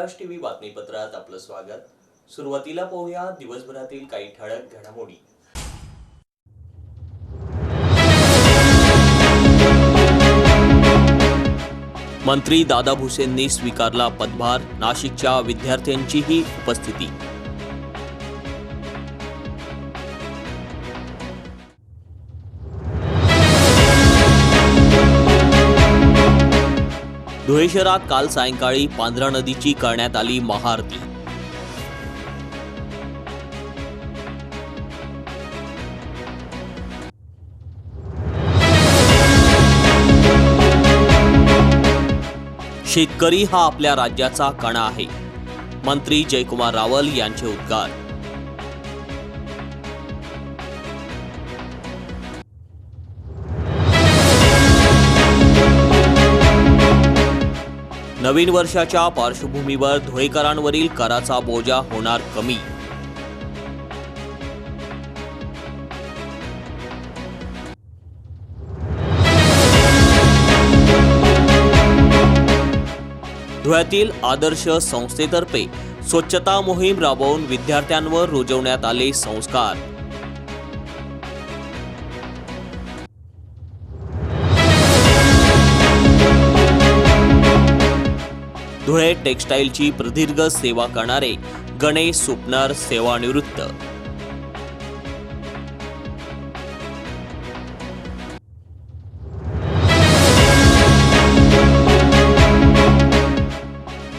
प्रकाश TV बातमीपत्रात आपलं स्वागत. सुरुवातीला पाहूया दिवसभरातील काही ठळक घडामोडी. मंत्री दादा भुसेंनी स्वीकारला पदभार नाशिकच्या विद्यार्थ्यांचीही उपस्थिती. धुळे शहरात काल सायंकाळी पांढरा नदीची करण्यात आली महाआरती. शेतकरी हा आपल्या राज्याचा कणा आहे. मंत्री जयकुमार रावल यांचे उद्गार. नवीन वर्षाच्या पार्श्वभूमीवर धुळेकरांवरील कराचा बोजा होणार कमी. धुळ्यातील आदर्श संस्थेतर्फे स्वच्छता मोहीम राबवून विद्यार्थ्यांवर रुजवण्यात आले संस्कार. धुळे टेक्स्टाईलची प्रदीर्घ सेवा करणारे गणेश सुपनर सेवानिवृत्त.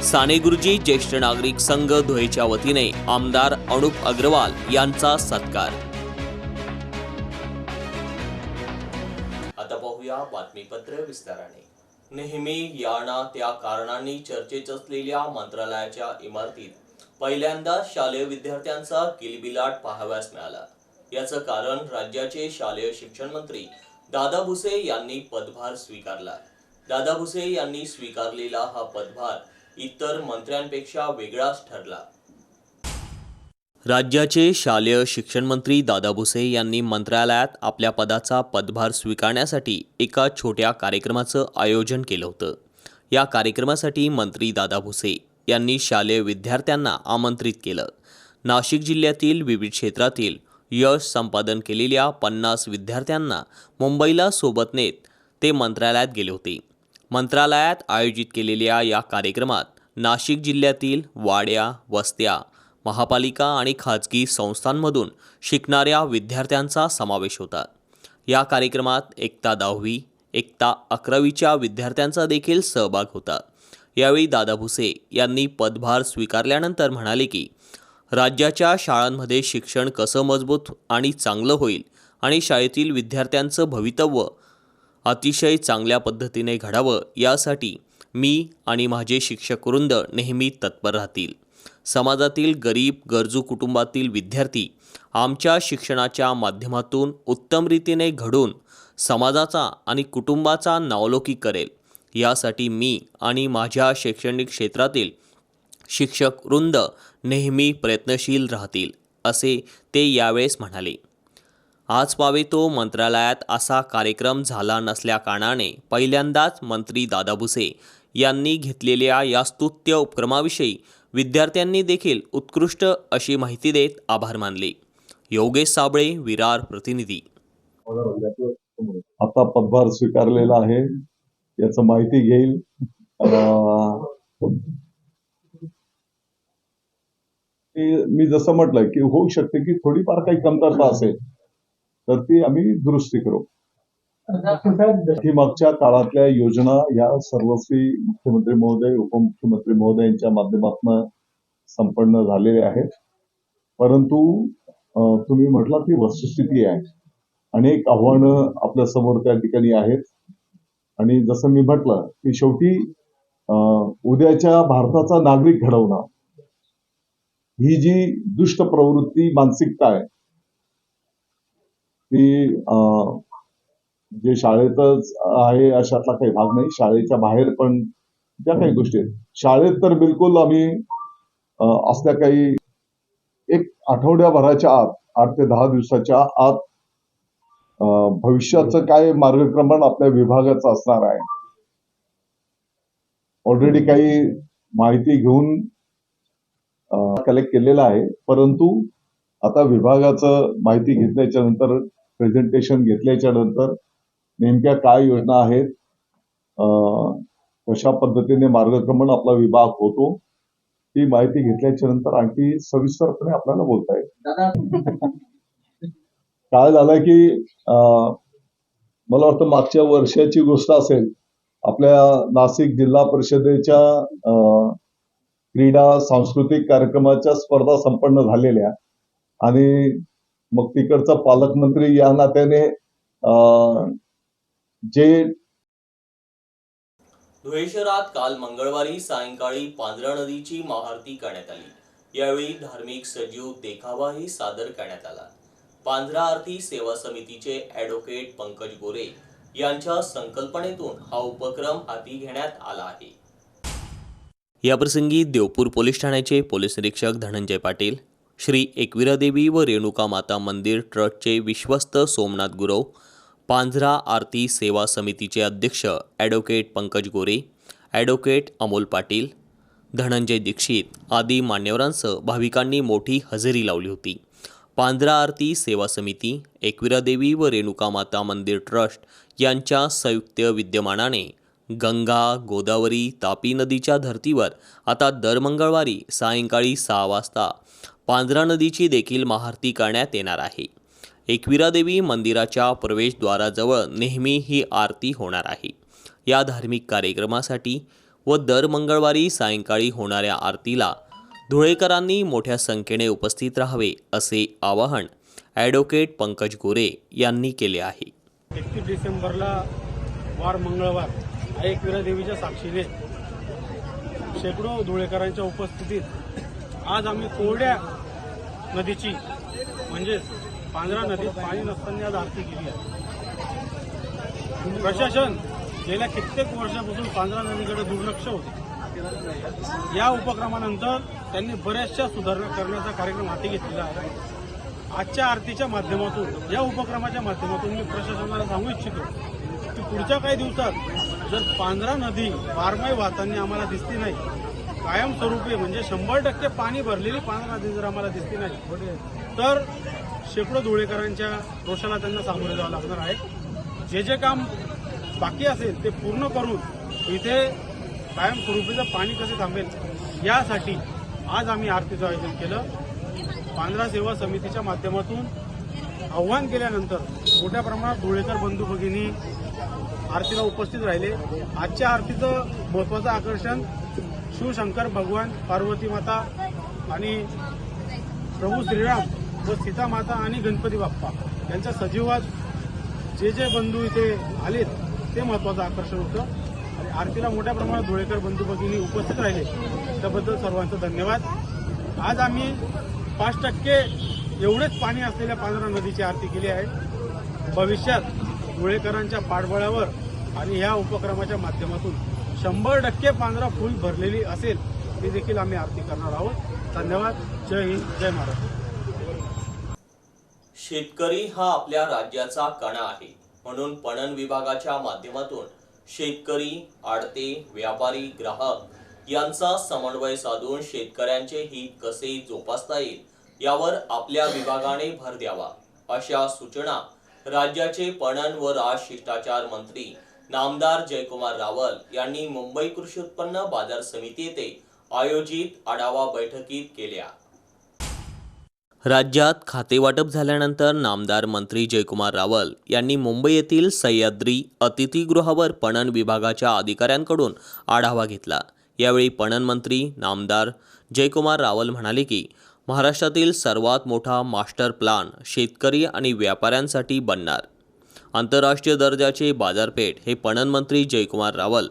साने गुरुजी ज्येष्ठ नागरिक संघ धुळेच्या वतीने आमदार अनुप अग्रवाल यांचा सत्कार. आता पाहूया बातमीपत्र विस्ताराने. नेहमी याना त्या कारणांनी चर्चेत असलेल्या मंत्रालयाच्या इमारतीत पहिल्यांदा शालेय विद्यार्थ्यांचा किलबिलाट पाहाव्यास मिळाला. याचं कारण राज्याचे शालेय शिक्षण मंत्री दादा भुसे यांनी पदभार स्वीकारला. दादा भुसे यांनी स्वीकारलेला हा पदभार इतर मंत्र्यांपेक्षा वेगळाच ठरला. राज्याचे शालेय शिक्षण मंत्री दादा भुसे यांनी मंत्रालयात आपल्या पदाचा पदभार स्वीकारण्यासाठी एका छोट्या कार्यक्रमाचं आयोजन केलं होतं. या कार्यक्रमासाठी मंत्री दादा भुसे यांनी शालेय विद्यार्थ्यांना आमंत्रित केलं. नाशिक जिल्ह्यातील विविध क्षेत्रातील यश संपादन केलेल्या पन्नास विद्यार्थ्यांना मुंबईला सोबत नेत ते मंत्रालयात गेले होते. मंत्रालयात आयोजित केलेल्या या कार्यक्रमात नाशिक जिल्ह्यातील वाड्या वस्त्या महापालिका आणि खाजगी संस्थांमधून शिकणाऱ्या विद्यार्थ्यांचा समावेश होता. या कार्यक्रमात एकता दहावी एकता अकरावीच्या विद्यार्थ्यांचा देखील सहभाग होता. यावेळी दादा भुसे यांनी पदभार स्वीकारल्यानंतर म्हणाले की राज्याच्या शाळांमध्ये शिक्षण कसं मजबूत आणि चांगलं होईल आणि शाळेतील विद्यार्थ्यांचं भवितव्य अतिशय चांगल्या पद्धतीने घडावं यासाठी मी आणि माझे शिक्षक वृंद नेहमी तत्पर राहतील. समाजातील गरीब गरजू कुटुंबातील विद्यार्थी आमच्या शिक्षणाच्या माध्यमातून उत्तम रीतीने घडून समाजाचा आणि कुटुंबाचा नावलौकिक करेल. यासाठी मी आणि माझ्या शैक्षणिक क्षेत्रातील शिक्षक वृंद नेहमी प्रयत्नशील राहतील असे ते यावेळेस म्हणाले. आज पावे तो मंत्रालयात असा कार्यक्रम झाला नसल्याकारणाने पहिल्यांदाच मंत्री दादा भुसे यांनी घेतलेल्या या स्तुत्य उपक्रमाविषयी विद्यार्थ्यांनी देखील उत्कृष्ट अशी माहिती देत आभार मानले. योगेश साबळे विरार प्रतिनिधी. आता पदभार स्वीकारलेला आहे. याचं माहिती घेईल. मी जसं म्हटलंय की होऊ शकते की थोडीफार काही कमतरता असेल तर ती आम्ही दुरुस्ती करू. ही मागच्या काळातल्या योजना या सर्वस्वी मुख्यमंत्री महोदय उपमुख्यमंत्री महोदय यांच्या माध्यमातून संपन्न झालेल्या आहेत. परंतु तुम्ही म्हटला ती वस्तुस्थिती आहे. अनेक आव्हानं आपल्यासमोर त्या ठिकाणी आहेत. आणि जसं मी म्हटलं की शेवटी अं, उद्याच्या भारताचा नागरिक घडवणं ही जी दुष्ट प्रवृत्ती मानसिकता आहे ती जे शाळेतच आहे अशातला काही भाग नाही. शाळेच्या बाहेर पण ज्या काही गोष्टी आहेत. शाळेत तर बिलकुल आम्ही असल्या काही एक आठवड्याभराच्या आत आठ ते दहा दिवसाच्या आत भविष्याचं काय मार्गक्रमण आपल्या विभागाचं असणार आहे. ऑलरेडी काही माहिती घेऊन कलेक्ट केलेलं आहे. परंतु आता विभागाचं माहिती घेतल्याच्या नंतर प्रेझेंटेशन घेतल्याच्या नंतर नेमक्या काय योजना आहेत? अं, कशा पद्धतीने मार्गक्रमण आपला विभाग होतो? ही माहिती घेतल्याच्या नंतर आणखी सविस्तरपणे आपल्याला बोलता येईल. काय झालं की अं, मला वाटतं मागच्या वर्षाची गोष्ट असेल आपल्या नाशिक जिल्हा परिषदेच्या अं, क्रीडा सांस्कृतिक कार्यक्रमाच्या स्पर्धा संपन्न झालेल्या आणि मग तिकडचा पालकमंत्री या नात्याने अं, जे धुळे शहरात काल मंगळवारी सायंकाळी पांढरा नदीची महाआरती करण्यात आली. यावेळी धार्मिक सजीव देखावाही सादर करण्यात आला. पांढरा आरती सेवा समितीचे ॲडव्होकेट पंकज गोरे यांच्या संकल्पनेतून हा उपक्रम हाती घेण्यात आला आहे. याप्रसंगी देवपूर पोलीस ठाण्याचे पोलीस निरीक्षक धनंजय पाटील श्री एकविरा देवी व रेणुका माता मंदिर ट्रस्टचे विश्वस्त सोमनाथ गुरव पांझरा आरती सेवा समितीचे अध्यक्ष ॲडव्होकेट पंकज गोरे ॲडव्होकेट अमोल पाटील धनंजय दीक्षित आदी मान्यवरांसह भाविकांनी मोठी हजेरी लावली होती. पांझरा आरती सेवा समिती एकविरादेवी व रेणुका माता मंदिर ट्रस्ट यांच्या संयुक्त विद्यमानाने गंगा गोदावरी तापी नदीच्या धर्तीवर आता दर मंगळवारी सायंकाळी सहा वाजता पांझरा नदीची देखील महाआरती करण्यात येणार आहे. एकविरादेवी मंदिराच्या प्रवेशद्वाराजवळ नेहमी ही आरती होणार आहे. या धार्मिक कार्यक्रमासाठी व दर मंगळवारी सायंकाळी होणाऱ्या आरतीला धुळेकरांनी मोठ्या संख्येने उपस्थित राहावे असे आवाहन ॲडव्होकेट पंकज गोरे यांनी केले आहे. एकतीस डिसेंबरला वार मंगळवार एकविरा देवीच्या साक्षीने शेकडो धुळेकरांच्या उपस्थितीत आज आम्ही कोरड्या नदीची म्हणजेच पांढरा नदीत पाणी नसताना आज आरती केली आहे. प्रशासन गेल्या कित्येक वर्षापासून पांढरा नदीकडे दुर्लक्ष होते. या उपक्रमानंतर त्यांनी बऱ्याचशा सुधारणा करण्याचा कार्यक्रम हाती घेतलेला आहे. आजच्या आरतीच्या माध्यमातून या उपक्रमाच्या माध्यमातून मी प्रशासनाला सांगू इच्छितो की पुढच्या काही दिवसात जर पांढरा नदी बारमाही वाहताना आम्हाला दिसली नाही कायमस्वरूपी म्हणजे शंभर टक्के पाणी भरलेली पांढरा नदी जर आम्हाला दिसली नाही तर शेकडो धुळेकरांच्या रोषाला त्यांना सामोरे जावं लागणार आहे. जे जे काम बाकी असेल ते पूर्ण करून इथे कायमस्वरूपीचं पाणी कसे थांबेल यासाठी आज आम्ही आरतीचं आयोजन केलं. पांढरा सेवा समितीच्या माध्यमातून आव्हान केल्यानंतर मोठ्या प्रमाणात धुळेकर बंधू भगिनी आरतीला उपस्थित राहिले. आजच्या आरतीचं महत्वाचं आकर्षण शिवशंकर भगवान पार्वती माता आणि प्रभू श्रीराम व सीता माता आणि गणपती बाप्पा यांच्या सजीवात जे जे बंधू इथे आलेत ते महत्वाचं आकर्षण होतं. आणि आरतीला मोठ्या प्रमाणात धुळेकर बंधू भगिनी उपस्थित राहिले. त्याबद्दल सर्वांचं धन्यवाद. आज आम्ही पाच टक्के एवढेच पाणी असलेल्या पांढरा नदीची आरती केली आहे. भविष्यात धुळेकरांच्या पाठबळावर आणि ह्या उपक्रमाच्या माध्यमातून शंभर टक्के पांढरा फुल भरलेली असेल ती देखील आम्ही आरती करणार आहोत. धन्यवाद. जय हिंद. जय महाराष्ट्र. शेतकरी हा आपल्या राज्याचा कणा आहे. म्हणून पणन विभागाच्या माध्यमातून शेतकरी आडते व्यापारी ग्राहक यांचा समन्वय साधून शेतकऱ्यांचे हित कसे जोपासता येईल यावर आपल्या विभागाने भर द्यावा. अशा सूचना राज्याचे पणन व राज शिष्टाचार मंत्री नामदार जयकुमार रावल यांनी मुंबई कृषी उत्पन्न बाजार समिती येथे आयोजित आढावा बैठकीत केल्या. राज्यात खातेवाटप झाल्यानंतर नामदार मंत्री जयकुमार रावल यांनी मुंबई येथील सह्याद्री अतिथीगृहावर पणन विभागाच्या अधिकाऱ्यांकडून आढावा घेतला. यावेळी पणन मंत्री नामदार जयकुमार रावल म्हणाले की महाराष्ट्रातील सर्वात मोठा मास्टर प्लान शेतकरी आणि व्यापाऱ्यांसाठी बनणार. आंतरराष्ट्रीय दर्जाचे बाजारपेठ हे पणन मंत्री जयकुमार रावल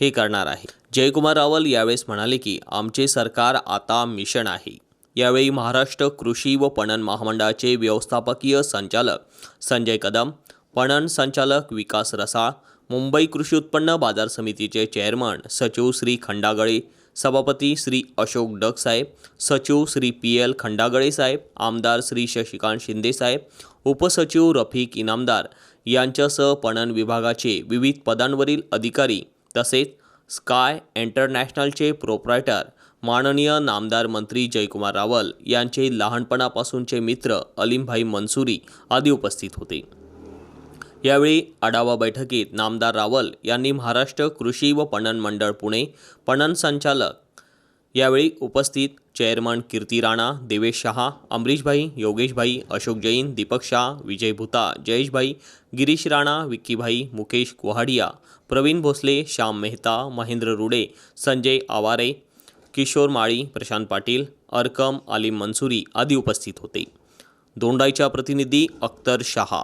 हे करणार आहे. जयकुमार रावल यावेळेस म्हणाले की आमचे सरकार आता मिशन आहे. यावेळी महाराष्ट्र कृषी व पणन महामंडळाचे व्यवस्थापकीय संचालक संजय कदम पणन संचालक विकास रसाळ मुंबई कृषी उत्पन्न बाजार समितीचे चेअरमन सचिव श्री खंडागळे सभापती श्री अशोक डग साहेब सचिव श्री पी एल खंडागळे साहेब आमदार श्री शशिकांत शिंदे साहेब उपसचिव रफिक इनामदार यांच्यासह पणन विभागाचे विविध पदांवरील अधिकारी तसेच स्काय इंटरनॅशनलचे प्रोप्रायटर माननीय नामदार मंत्री जयकुमार रावल यांचे लहानपणापासूनचे मित्र अलीमभाई मनसुरी आदी उपस्थित होते. यावेळी आढावा बैठकीत नामदार रावल यांनी महाराष्ट्र कृषी व पणन मंडळ पुणे पणन संचालक यावेळी उपस्थित चेअरमन कीर्ती राणा देवेश शहा अमरीशभाई योगेशभाई अशोक जैन दीपक शाह विजय भूता जयेशभाई गिरीश राणा विक्कीभाई मुकेश कुहाडिया प्रवीण भोसले श्याम मेहता महेंद्र रुडे संजय आवारे किशोर माळी प्रशांत पाटील अरकम आलिम मनसुरी आदी उपस्थित होते. दोंडाईच्या प्रतिनिधी अख्तर शहा.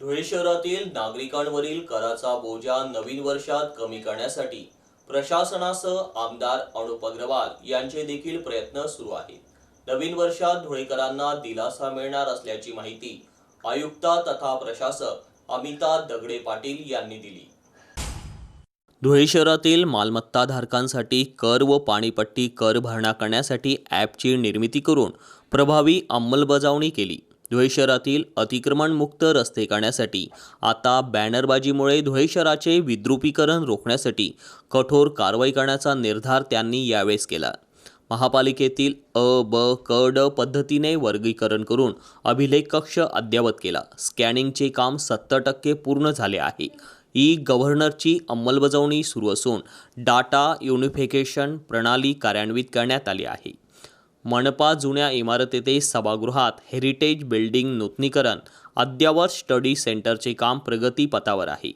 धुळे शहरातील नागरिकांवरील कराचा बोजा नवीन वर्षात कमी करण्यासाठी प्रशासनासह आमदार अनुप अग्रवाल यांचे देखील प्रयत्न सुरू आहेत. नवीन वर्षात धुळेकरांना दिलासा मिळणार असल्याची माहिती आयुक्ता तथा प्रशासक अमिता दगडे पाटील यांनी दिली. धुळे शहरातील मालमत्ताधारकांसाठी कर व पाणीपट्टी कर भरणा करण्यासाठी ॲपची निर्मिती करून प्रभावी अंमलबजावणी केली. धुळे शहरातील अतिक्रमणमुक्त रस्ते करण्यासाठी आता बॅनरबाजीमुळे धुळे शहराचे विद्रुपीकरण रोखण्यासाठी कठोर कारवाई करण्याचा निर्धार त्यांनी यावेळेस केला. महापालिकेतील अ ब क ड पद्धतीने वर्गीकरण करून अभिलेख कक्ष अद्ययावत केला. स्कॅनिंगचे काम सत्तर टक्के पूर्ण झाले आहे. ई गव्हर्नरची अंमलबजावणी सुरू असून डाटा युनिफिकेशन प्रणाली कार्यान्वित करण्यात आली आहे. मनपा जुन्या इमारतीतील सभागृहात हेरिटेज बिल्डिंग नूतनीकरण अद्ययावत स्टडी सेंटरचे काम प्रगतीपथावर आहे.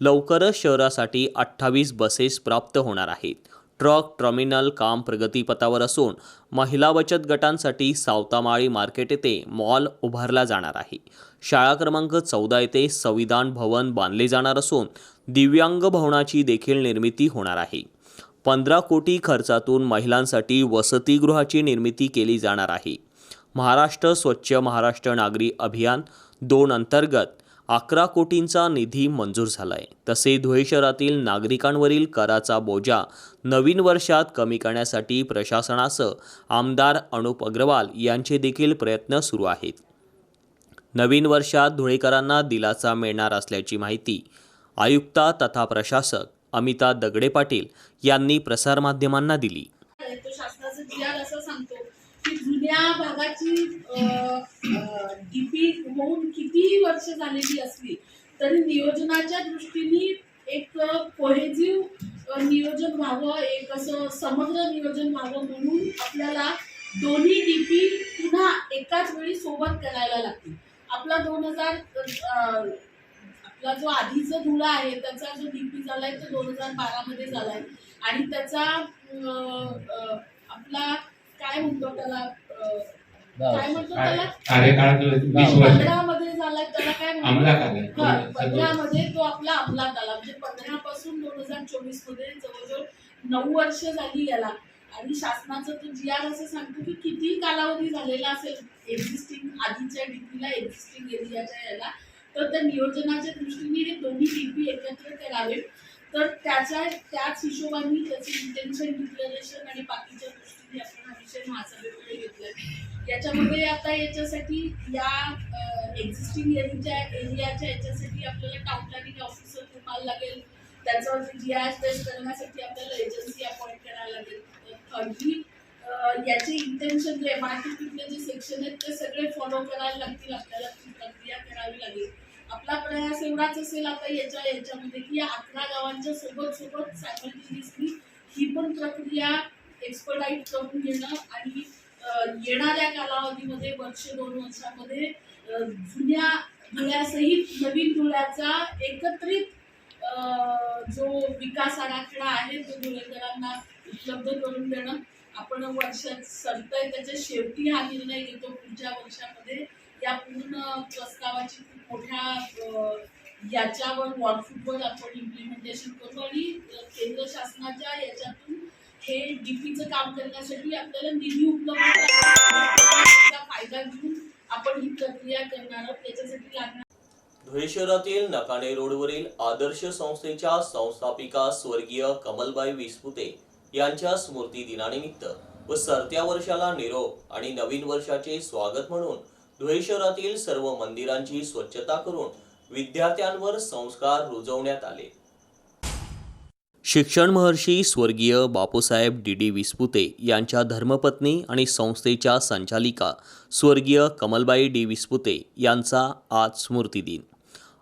लवकरच शहरासाठी अठ्ठावीस बसेस प्राप्त होणार आहेत. ट्रक टर्मिनल काम प्रगतीपथावर असून महिला बचत गटांसाठी सावतामाळी मार्केट येथे मॉल उभारला जाणार आहे. शाळा क्रमांक चौदा येथे संविधान भवन बांधले जाणार असून दिव्यांग भवनाची देखील निर्मिती होणार आहे. पंधरा कोटी खर्चातून महिलांसाठी वसतिगृहाची निर्मिती केली जाणार आहे. महाराष्ट्र स्वच्छ महाराष्ट्र नागरी अभियान दोन अंतर्गत अकरा कोटींचा निधी मंजूर झाला आहे तसे धुळे शहरातील नागरिकांवरील कराचा बोजा नवीन वर्षात कमी करण्यासाठी प्रशासनासह आमदार अनुप अग्रवाल यांचे देखील प्रयत्न सुरू आहेत. नवीन वर्षात धुळेकरांना दिलासा मिळणार असल्याची माहिती आयुक्ता तथा प्रशासक अमिता दगडे पाटील यांनी प्रसारमाध्यमांना दिली. तो शासनाचं असं सांगतो. की जुन्या भागाची डीपी होऊन किती वर्ष झालेली असली तरी नियोजनाच्या दृष्टीने एक कोहेजिव्ह नियोजन व्हावं एक असं समग्र नियोजन व्हावं म्हणून आपल्याला दोन्ही डीपी पुन्हा एकाच वेळी सोबत करायला लागतील. आपला दोन हजार आपला जो आधीचा धुळा आहे त्याचा जो डीपी झालाय तो दोन हजार बारामध्ये झालाय. आणि त्याचा आपला काय म्हणतो त्याला? काय म्हणतो त्याला? कार्यकाळ जो वीस वर्ष. पंधरा मध्ये झालाय त्याला काय म्हणतो. हा सगळं- पंधरा मध्ये तो आपला अंमलात आला म्हणजे पंधरा पासून दोन हजार चोवीसमध्ये जवळजवळ नऊ वर्ष झाली याला. आणि शासनाचं तो जी आर असं सांगतो की किती कालावधी झालेला असेल? एक्झिस्टिंग आधीच्या डीपीला एक्झिस्टिंग एरियाच्या याला. तर त्या नियोजनाच्या दृष्टीने हे दोन्ही डीपी एकत्र करावे. तर त्याच्या त्याच हिशोबाने त्याचे इंटेन्शन डिक्लेरेशन आणि बाकीच्या दृष्टीने आपण विषय महासभेकडे घेतलाय याच्यामध्ये आता याच्यासाठी या एक्झिस्टिंग एरियाच्या एरियाच्या याच्यासाठी आपल्याला टाउन प्लॅनिंग ऑफिसर तुम्हाला लागेल त्याचा जी आय टेस्ट करण्यासाठी आपल्याला एजन्सी अपॉइंट करायला लागेल थर्डली याचे इंटेन्शन जे M R T J section आहेत ते सगळे फॉलो करायला लागतील आपल्याला ती प्रक्रिया करावी लागेल आपला प्रयास एवढाच असेल आता याच्या याच्यामध्ये की या अकरा गावांच्या सोबत सोबत सायमल्टेनियसली ही पण प्रक्रिया एक्सपर्टाईट करून घेणं आणि येणाऱ्या कालावधीमध्ये वर्ष दोन वर्षामध्ये जुन्या धुळ्यासहित नवीन धुळ्याचा एकत्रित जो विकास आराखडा आहे तो धुळेकरांना उपलब्ध करून देणं आपण वर्षात सरतंय. त्याच्या शेवटी हा निर्णय घेतो पुढच्या वर्षामध्ये. या पूर्ण प्रस्तावाची खूप मोठ्या याच्यावर वॉटफूटवर आपण इम्प्लिमेंटेशन करतो आणि केंद्र शासनाच्या याच्यातून हे डीपीचं काम करण्यासाठी आपल्याला निधी उपलब्ध फायदा घेऊन आपण ही प्रक्रिया करणार आहोत. त्याच्यासाठी लागणार धुळे शहरातील नकाणे रोडवरील आदर्श संस्थेच्या संस्थापिका स्वर्गीय कमलबाई विस्पुते यांच्या स्मृती दिनानिमित्त व सरत्या वर्षाला निरोप आणि नवीन वर्षाचे स्वागत म्हणून धुळे शहरातील सर्व मंदिरांची स्वच्छता करून विद्यार्थ्यांवर संस्कार रुजवण्यात आले. शिक्षण महर्षी स्वर्गीय बापूसाहेब डी डी विस्पुते यांच्या धर्मपत्नी आणि संस्थेच्या संचालिका स्वर्गीय कमलबाई डी विस्पुते यांचा आज स्मृतिदिन.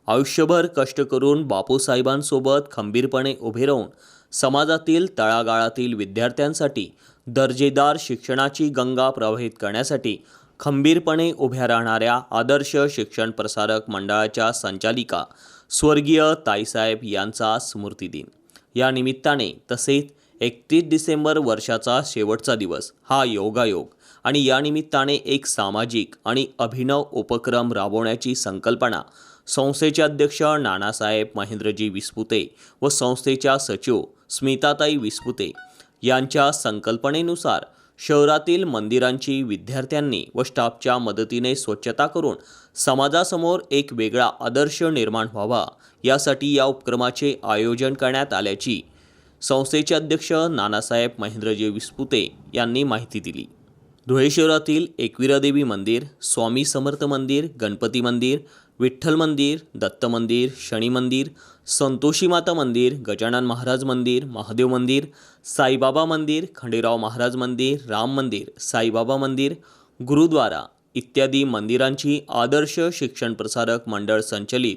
आयुष्यभर कष्ट करून बापूसाहेबांसोबत खंबीरपणे उभे राहून समाजातील तळागाळातील विद्यार्थ्यांसाठी दर्जेदार शिक्षणाची गंगा प्रवाहित करण्यासाठी खंबीरपणे उभ्या राहणाऱ्या आदर्श शिक्षण प्रसारक मंडळाच्या संचालिका स्वर्गीय ताईसाहेब यांचा स्मृतिदिन. या निमित्ताने तसेच एकतीस डिसेंबर वर्षाचा शेवटचा दिवस हा योगायोग आणि या निमित्ताने एक सामाजिक आणि अभिनव उपक्रम राबवण्याची संकल्पना संस्थेचे अध्यक्ष नानासाहेब महेंद्रजी विस्पुते व संस्थेच्या सचिव स्मिताताई विस्पुते यांच्या संकल्पनेनुसार शहरातील मंदिरांची विद्यार्थ्यांनी व स्टाफच्या मदतीने स्वच्छता करून समाजासमोर एक वेगळा आदर्श निर्माण व्हावा. यासाठी या उपक्रमाचे आयोजन करण्यात आल्याची संस्थेचे अध्यक्ष नानासाहेब महेंद्रजी विस्पुते यांनी माहिती दिली. धुळे शहरातील एकविरादेवी मंदिर स्वामी समर्थ मंदिर गणपती मंदिर विठ्ठल मंदिर दत्त मंदिर शनी मंदिर संतोषी माता मंदिर गजानन महाराज मंदिर महादेव मंदिर साईबाबा मंदिर खंडेराव महाराज मंदिर राम मंदिर साईबाबा मंदिर गुरुद्वारा इत्यादी मंदिरांची आदर्श शिक्षण प्रसारक मंडळ संचलित.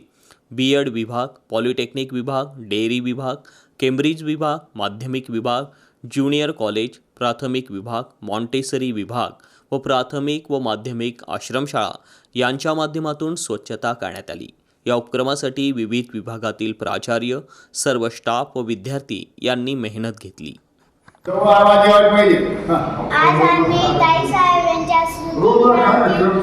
बी एड विभाग पॉलिटेक्निक विभाग डेअरी विभाग केम्ब्रिज विभाग माध्यमिक विभाग ज्युनियर कॉलेज प्राथमिक विभाग मॉन्टेसरी विभाग व प्राथमिक व माध्यमिक आश्रमशाळा यांच्या माध्यमातून स्वच्छता करण्यात आली. या उपक्रमासाठी विविध विभागातील प्राचार्य सर्व स्टाफ व विद्यार्थी यांनी मेहनत घेतली. आज आम्ही ताई साहेब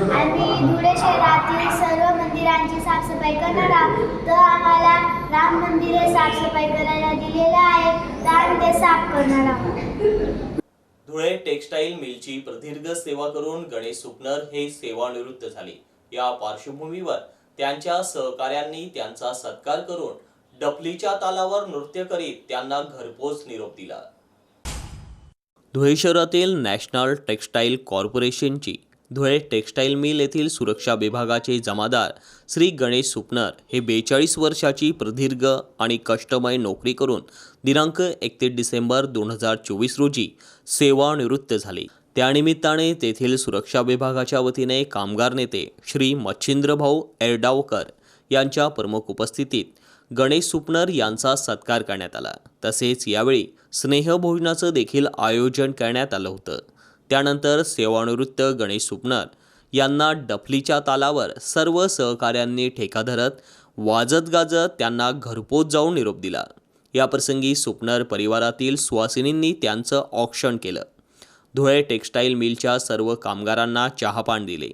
आम्ही धुळे शहरातील सर्व मंदिरांची साफसफाई करणार आहोत. तर आम्हाला राम मंदिरे साफसफाई करायला दिलेलं आहे. तर आम्ही ते साफ करणार आहोत. धुळे टेक्स्टाईल मिलची प्रदीर्घ सेवा करून गणेश सुपनर हे सेवानिवृत्त झाले. या पार्श्वभूमीवर त्यांच्या सहकाऱ्यांनी त्यांचा सत्कार करून डपलीच्या तालावर नृत्य करीत त्यांना घरपोच निरोप दिला. धुळे शहरातील नॅशनल टेक्स्टाईल कॉर्पोरेशनची धुळे टेक्स्टाईल मिल येथील सुरक्षा विभागाचे जमादार श्री गणेश सुपनर हे बेचाळीस वर्षाची प्रदीर्घ आणि कष्टमय नोकरी करून दिनांक एकतीस डिसेंबर दोन हजार चोवीस रोजी सेवानिवृत्त झाले. त्यानिमित्ताने तेथील सुरक्षा विभागाच्या वतीने कामगार नेते श्री मच्छिंद्रभाऊ एरडावकर यांच्या प्रमुख उपस्थितीत गणेश सुपनर यांचा सत्कार करण्यात आला. तसेच यावेळी स्नेहभोजनाचं देखील आयोजन करण्यात आलं होतं. त्यानंतर सेवानिवृत्त गणेश सुपनर यांना डफलीच्या तालावर सर्व सहकाऱ्यांनी ठेका धरत वाजत गाजत त्यांना घरपोच जाऊन निरोप दिला. याप्रसंगी सुपनर परिवारातील सुवासिनींनी त्यांचं ऑक्षण केलं. धुळे टेक्स्टाईल मिलच्या सर्व कामगारांना चहापान दिले.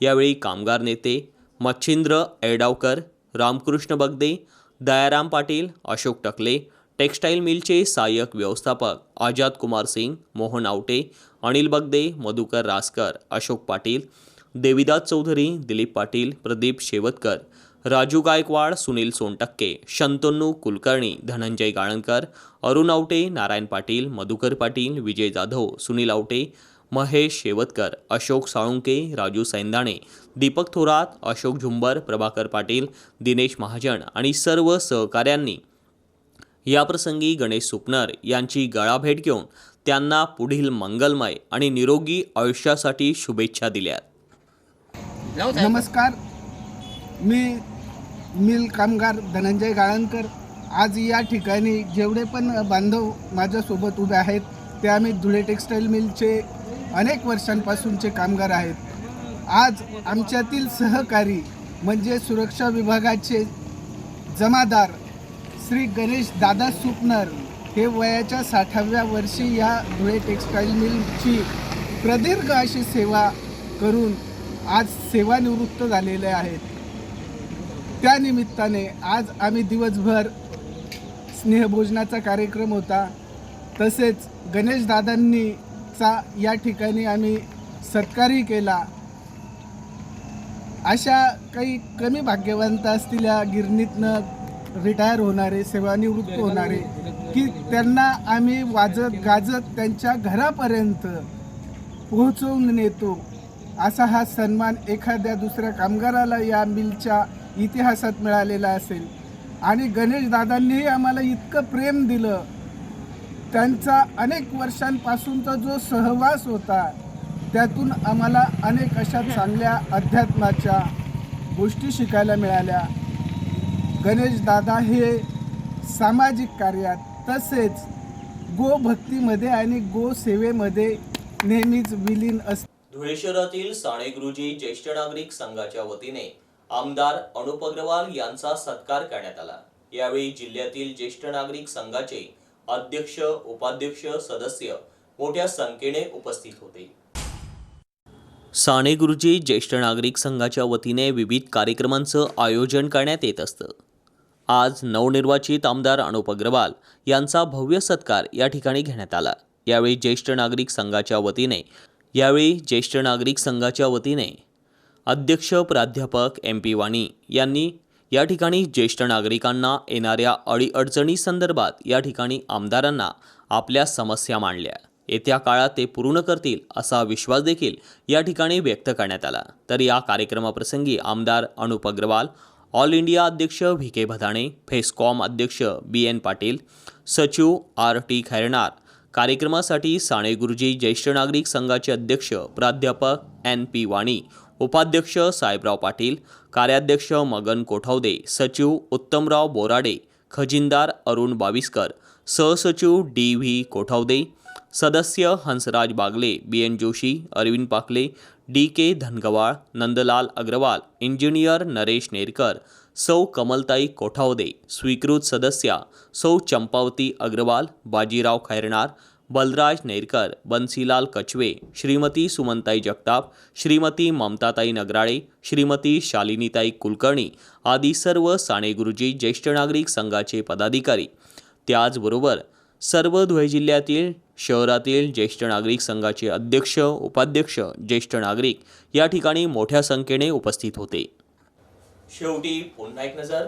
यावेळी कामगार नेते मच्छिंद्र एडावकर रामकृष्ण बगदे दयाराम पाटील अशोक टकले टेक्स्टाईल मिलचे सहाय्यक व्यवस्थापक आजाद कुमार सिंग मोहन आवटे अनिल बगदे मधुकर रासकर अशोक पाटील देविदास चौधरी दिलीप पाटील प्रदीप शेवतकर राजू गायकवाड सुनील सोनटक्के शंतनू कुलकर्णी धनंजय गाळणकर अरुण आवटे नारायण पाटील मधुकर पाटील विजय जाधव सुनील आवटे महेश शेवतकर अशोक साळुंके राजू सैंदाणे दीपक थोरात अशोक झुंबर प्रभाकर पाटील दिनेश महाजन आणि सर्व सहकाऱ्यांनी याप्रसंगी गणेश सुपनर यांची गळाभेट घेऊन त्यांना पुढील मंगलमय आणि निरोगी आयुष्यासाठी शुभेच्छा दिल्या नमस्कार. मी मिल कामगार धनंजय गाळणकर. आज या ठिकाणी जेवढे पण बांधव माझ्यासोबत उभे आहेत ते आम्ही धुळे टेक्स्टाईल मिलचे अनेक वर्षांपासूनचे कामगार आहेत. आज आमच्यातील सहकारी म्हणजे सुरक्षा विभागाचे जमादार श्री गणेश दादा सुपनर हे वयाच्या साठाव्या वर्षी या धुळे टेक्स्टाईल मिलची प्रदीर्घ अशी सेवा करून आज सेवानिवृत्त झालेले आहेत. त्या निमित्ताने आज आम्ही दिवसभर स्नेहभोजनाचा कार्यक्रम होता. तसेच गणेशदादांनीचा या ठिकाणी आम्ही सत्कारही केला. अशा काही कमी भाग्यवंत असतील या गिरणीतनं रिटायर होणारे सेवानिवृत्त होणारे की त्यांना आम्ही वाजत गाजत त्यांच्या घरापर्यंत पोहोचवून नेतो असा हा सन्मान एखाद्या दुसऱ्या कामगाराला या मिलच्या इतिहासात मिळालेला असेल. आणि गणेश दादांनीही आम्हाला इतकं प्रेम दिलं. त्यांचा अनेक वर्षांपासूनचा जो सहवास होता त्यातून आम्हाला अनेक अशा चांगल्या अध्यात्माच्या गोष्टी शिकायला मिळाल्या. गणेश दादा हे सामाजिक कार्यात तसेच गोभक्तीमध्ये आणि गोसेवेमध्ये नेहमीच विलीन अस धुळे शहरातील साणे गुरुजी ज्येष्ठ नागरिक संघाच्या वतीने आमदार अनुप अग्रवाल यांचा सत्कार करण्यात आला. यावेळी जिल्ह्यातील ज्येष्ठ नागरिक संघाचे अध्यक्ष उपाध्यक्ष सदस्य मोठ्या संख्येने उपस्थित होते. साने गुरुजी ज्येष्ठ नागरिक संघाच्या वतीने विविध कार्यक्रमांचं आयोजन करण्यात येत असतं. आज नवनिर्वाचित आमदार अनुप अग्रवाल यांचा भव्य सत्कार या ठिकाणी घेण्यात आला. यावेळी ज्येष्ठ नागरिक संघाच्या वतीने यावेळी ज्येष्ठ नागरिक संघाच्या वतीने अध्यक्ष प्राध्यापक एम पी वाणी यांनी या ठिकाणी ज्येष्ठ नागरिकांना येणाऱ्या अडीअडचणीसंदर्भात या ठिकाणी आमदारांना आपल्या समस्या मांडल्या. येत्या काळात ते पूर्ण करतील असा विश्वास देखील या ठिकाणी व्यक्त करण्यात आला. तर या कार्यक्रमाप्रसंगी आमदार अनुप अग्रवाल ऑल इंडिया अध्यक्ष व्ही के भदाणे फेसकॉम अध्यक्ष बी एन पाटील सचिव आर टी खैरनार. कार्यक्रमासाठी साणे गुरुजी ज्येष्ठ नागरिक संघाचे अध्यक्ष प्राध्यापक एन पी वाणी उपाध्यक्ष साहेबराव पाटील कार्याध्यक्ष मगन कोठावदे सचिव उत्तमराव बोराडे खजिनदार अरुण बाविस्कर सहसचिव डी व्ही कोठावदे सदस्य Hansraj Bagle B N Joshi Arvind Pakle D K Dhangwal Nandlal Agrawal engineer Naresh Nerkar सौ कमलताई कोठावदे स्वीकृत सदस्या सौ चंपावती अग्रवाल बाजीराव खैरणार बलराज नेरकर बन्सीलाल कचवे श्रीमती सुमनताई जगताप श्रीमती ममताताई नगराळे श्रीमती शालिनीताई कुलकर्णी आदी सर्व साने गुरुजी ज्येष्ठ नागरिक संघाचे पदाधिकारी. त्याचबरोबर सर्व धुळे जिल्ह्यातील शहरातील ज्येष्ठ नागरिक संघाचे अध्यक्ष उपाध्यक्ष ज्येष्ठ नागरिक या ठिकाणी मोठ्या संख्येने उपस्थित होते. शेवटी पुन्हा एक नजर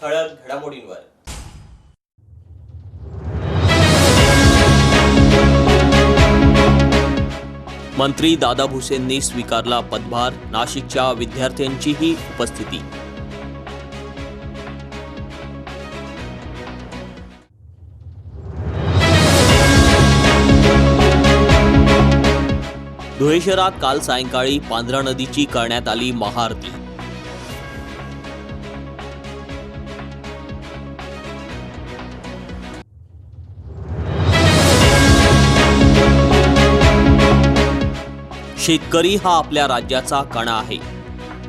ठळक घडामोडींवर. मंत्री दादा भुसेंनी स्वीकारला पदभार नाशिकच्या विद्यार्थ्यांचीही उपस्थिती. धुळे शहरात काल सायंकाळी पांढरा नदीची करण्यात आली महाआरती. शेतकरी हा आपल्या राज्याचा कणा आहे.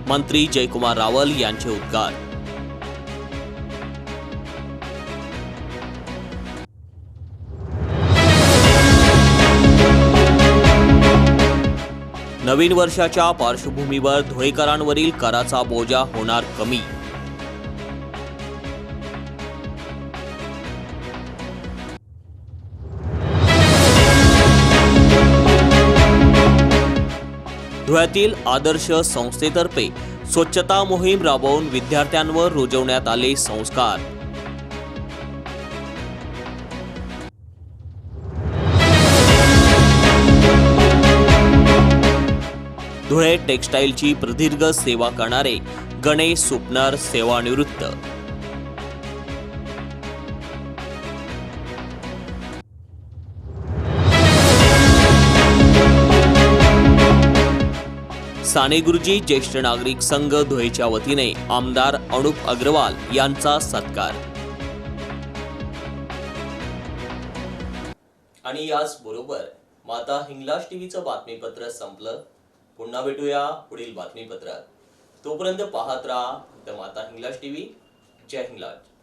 मंत्री जयकुमार रावल यांचे उद्गार. नवीन वर्षाच्या पार्श्वभूमीवर धुळेकरांवरील कराचा बोजा होणार कमी. धुळ्यातील आदर्श संस्थेतर्फे स्वच्छता मोहीम राबवून विद्यार्थ्यांवर रुजवण्यात आले संस्कार. धुळे टेक्स्टाईलची प्रदीर्घ सेवा करणारे गणेश सुपनर सेवानिवृत्त. साने गुरुजी ज्येष्ठ नागरिक संघ धुळेच्या वतीने आमदार अनुप अग्रवाल यांचा सत्कार. आणि याच बरोबर माता हिंगलाज टीव्हीचं बातमीपत्र संपलं. पुन्हा भेटूया पुढील बातमीपत्रात. तोपर्यंत पाहत राहा द माता हिंगलाज टीव्ही. जय हिंगलाज.